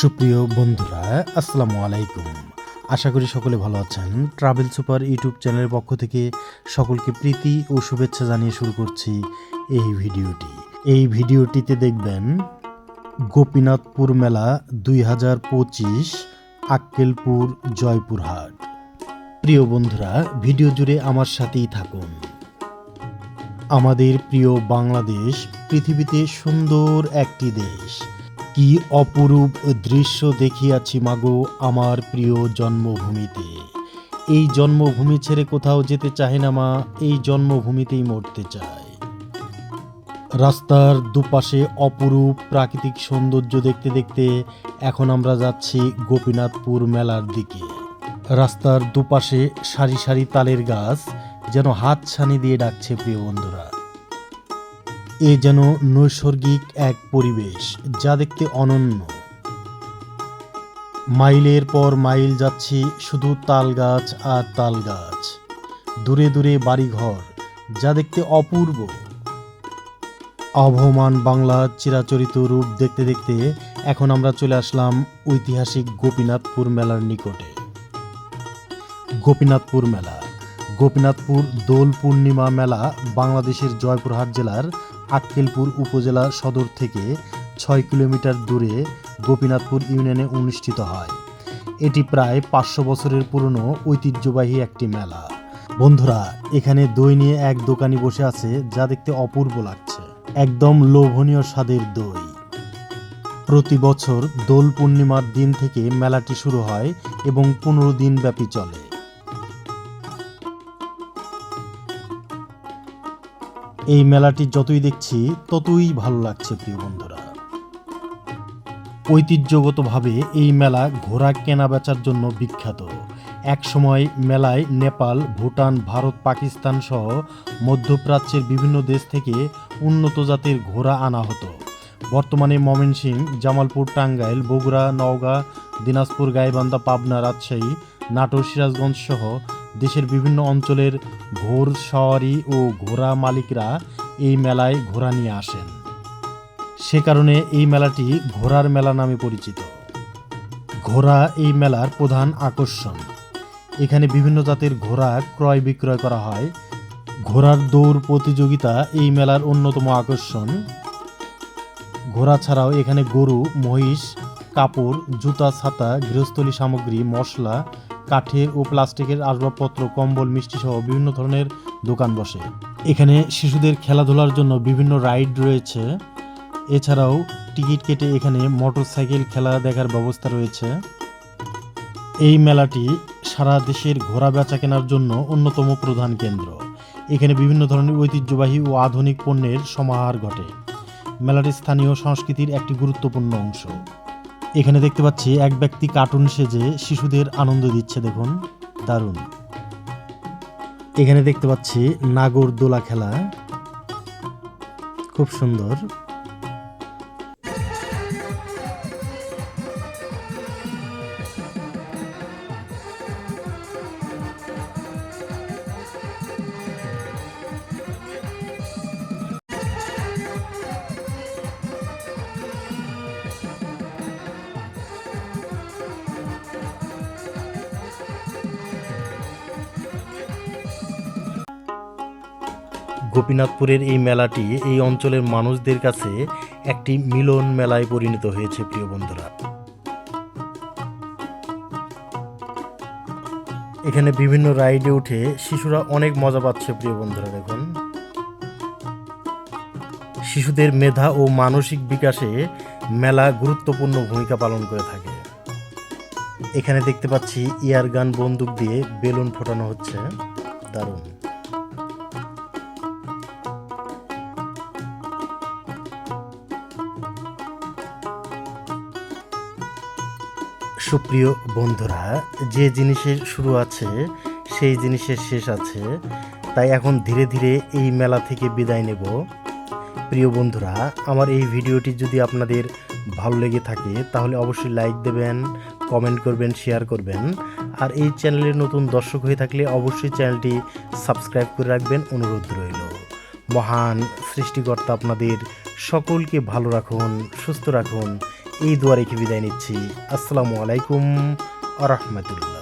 সুপ্রিয় বন্ধুরা, আসসালামু আলাইকুম। আশা করি সকলে ভালো আছেন। ট্রাভেল সুপার ইউটিউব চ্যানেলের পক্ষ থেকে সকলকে প্রীতি ও শুভেচ্ছা জানিয়ে শুরু করছি এই ভিডিওটি। এই ভিডিওটিতে দেখবেন গোপীনাথপুর মেলা দুই হাজার পঁচিশ আক্কেলপুর জয়পুরহাট। প্রিয় বন্ধুরা, ভিডিও জুড়ে আমার সাথেই থাকুন। আমাদের প্রিয় বাংলাদেশ পৃথিবীতে সুন্দর একটি দেশ। কি অপরূপ দৃশ্য দেখিয়াছি মাগো আমার প্রিয় জন্মভূমিতে? এই জন্মভূমি ছেড়ে কোথাও যেতে চাহে না মা, এই জন্মভূমিতেই মরতে চায় রাস্তার দুপাশে অপরূপ প্রাকৃতিক সৌন্দর্য দেখতে দেখতে এখন আমরা যাচ্ছি গোপীনাথপুর মেলার দিকে। রাস্তার দুপাশে সারি সারি তালের গাছ যেন হাত ছানি দিয়ে ডাকছে প্রিয় বন্ধুরা। এ যেন নৈসর্গিক এক পরিবেশ যা দেখতে অনন্য। মাইলের পর মাইল যাচ্ছি শুধু তাল গাছ আর তাল গাছ দূরে দূরে বাড়িঘর যা দেখতে অপূর্ব। আবহমান বাংলা চিরাচরিত রূপ দেখতে দেখতে এখন আমরা চলে আসলাম ঐতিহাসিক গোপীনাথপুর মেলার নিকটে। গোপীনাথপুর মেলা। গোপীনাথপুর দোল পূর্ণিমা মেলা বাংলাদেশের জয়পুরহাট জেলার আক্কেলপুর উপজেলা সদর থেকে ছয় কিলোমিটার দূরে গোপীনাথপুর ইউনিয়নে অনুষ্ঠিত হয়। এটি প্রায় পাঁচশো বছরের পুরনো ঐতিহ্যবাহী একটি মেলা। বন্ধুরা, এখানে দই নিয়ে এক দোকানি বসে আছে যা দেখতে অপূর্ব লাগছে। একদম লোভনীয় স্বাদের দই। প্রতি বছর দোল পূর্ণিমার দিন থেকে মেলাটি শুরু হয় এবং পনেরো দিন ব্যাপী চলে। এই মেলাটি যতই দেখছি, ততই ভালো লাগছে প্রিয় বন্ধুরা। ঐতিহ্যগতভাবে এই মেলা ঘোড়া কেনা বেচার জন্য বিখ্যাত। এক সময় মেলায় নেপাল, ভুটান, ভারত, পাকিস্তান সহ মধ্যপ্রাচ্যের বিভিন্ন দেশ থেকে উন্নত জাতের ঘোড়া আনা হতো। বর্তমানে ময়মনসিংহ, জামালপুর, টাঙ্গাইল, বগুড়া, নওগাঁ, দিনাজপুর, গাইবান্ধা, পাবনা, রাজশাহী, নাটোর, সিরাজগঞ্জ সহ দেশের বিভিন্ন অঞ্চলের ঘোর সওয়ারি ও ঘোড়া মালিকরা এই মেলায় ঘোড়া নিয়ে আসেন। সে কারণে এই মেলাটি ঘোড়ার মেলা নামে পরিচিত। ঘোড়া এই মেলার প্রধান আকর্ষণ। এখানে বিভিন্ন জাতের ঘোড়া ক্রয় বিক্রয় করা হয়। ঘোড়ার দৌড় প্রতিযোগিতা এই মেলার অন্যতম আকর্ষণ। ঘোড়া ছাড়াও এখানে গরু, মহিষ, কাপড়, জুতা, ছাতা, গৃহস্থলী সামগ্রী, মশলা কাঠের ও প্লাস্টিকের আসবাবপত্র, কম্বল মিষ্টি সহ বিভিন্ন ধরনের দোকান বসে। এখানে শিশুদের খেলাধুলার জন্য বিভিন্ন রাইড রয়েছে। এছাড়াও টিকিট কেটে এখানে মোটরসাইকেল খেলা দেখার ব্যবস্থা রয়েছে। এই মেলাটি সারা দেশের ঘোড়া বেচা কেনার জন্য অন্যতম প্রধান কেন্দ্র। এখানে বিভিন্ন ধরনের ঐতিহ্যবাহী ও আধুনিক পণ্যের সমাহার ঘটে। মেলাটি স্থানীয় সংস্কৃতির একটি গুরুত্বপূর্ণ অংশ। এখানে দেখতে পাচ্ছি এক ব্যক্তি কার্টুন সেজে শিশুদের আনন্দ দিচ্ছে, দেখুন। দারুণ। এখানে দেখতে পাচ্ছি নাগর দোলা খেলা। খুব সুন্দর। গোপীনাথপুরের এই মেলাটি এই অঞ্চলের মানুষদের কাছে একটি মিলন মেলায় পরিণত হয়েছে, প্রিয় বন্ধুরা। এখানে বিভিন্ন রাইডে উঠে শিশুরা অনেক মজা পাচ্ছে, প্রিয় বন্ধুরা, দেখুন। শিশুদের মেধা ও মানসিক বিকাশে মেলা গুরুত্বপূর্ণ ভূমিকা পালন করে থাকে। এখানে দেখতে পাচ্ছি ইয়ার গান বন্দুক দিয়ে বেলুন ফোটানো হচ্ছে। দারুণ। সুপ্রিয় বন্ধুরা, যে জিনিসের শুরু আছে, সেই জিনিসের শেষ আছে। তাই এখন ধীরে ধীরে এই মেলা থেকে বিদায় নেব। প্রিয় বন্ধুরা, আমার এই ভিডিওটি যদি আপনাদের ভালো লেগে থাকে, তাহলে অবশ্যই লাইক দেবেন, কমেন্ট করবেন, শেয়ার করবেন। আর এই চ্যানেলের নতুন দর্শক হয়ে থাকলে অবশ্যই চ্যানেলটি সাবস্ক্রাইব করে রাখবেন, অনুরোধ রইল। মহান সৃষ্টিকর্তা আপনাদের সকলকে ভালো রাখুন, সুস্থ রাখুন। এই দোয়া রেখে বিদায় নিচ্ছি। আসসালামু আলাইকুম আ রহমতুল্লাহ।